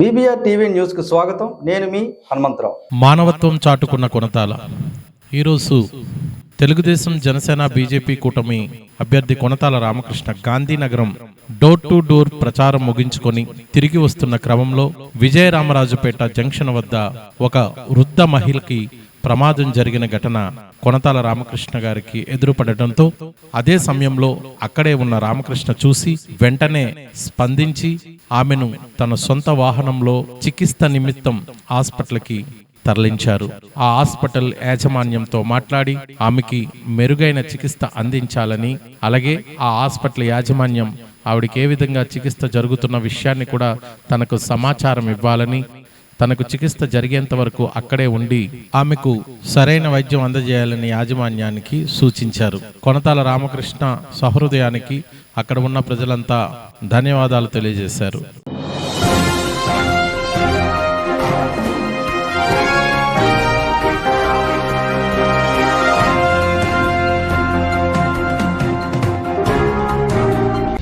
BBR TV న్యూస్కు స్వాగతం. నేను మీ హనుమంతరావు. మానవత్వం చాటుకున్న కొనతాల. ఈరోజు తెలుగుదేశం జనసేన బీజేపీ కూటమి అభ్యర్థి Konathala Ramakrishna Gandhinagaram door to door ప్రచారం ముగించుకొని తిరిగి వస్తున్న క్రమంలో విజయరామరాజుపేట జంక్షన్ వద్ద ఒక వృద్ధ మహిళకి ప్రమాదం జరిగిన ఘటన కొనతాల రామకృష్ణ గారికి ఎదురుపడటంతో అదే సమయంలో అక్కడే ఉన్న రామకృష్ణ చూసి వెంటనే స్పందించి ఆమెను తన సొంత వాహనంలో చికిత్స నిమిత్తం హాస్పిటల్కి తరలించారు. ఆ హాస్పిటల్ యాజమాన్యంతో మాట్లాడి ఆమెకి మెరుగైన చికిత్స అందించాలని అలాగే ఆ హాస్పిటల్ యాజమాన్యం ఆవిడకి ఏ విధంగా చికిత్స జరుగుతున్న విషయాన్ని కూడా తనకు సమాచారం ఇవ్వాలని తనకు చికిత్స జరిగేంత వరకు అక్కడే ఉండి ఆమెకు సరైన వైద్యం అందజేయాలని యాజమాన్యానికి సూచించారు. కొనతాల రామకృష్ణ సహృదయానికి అక్కడ ఉన్న ప్రజలంతా ధన్యవాదాలు తెలియజేశారు.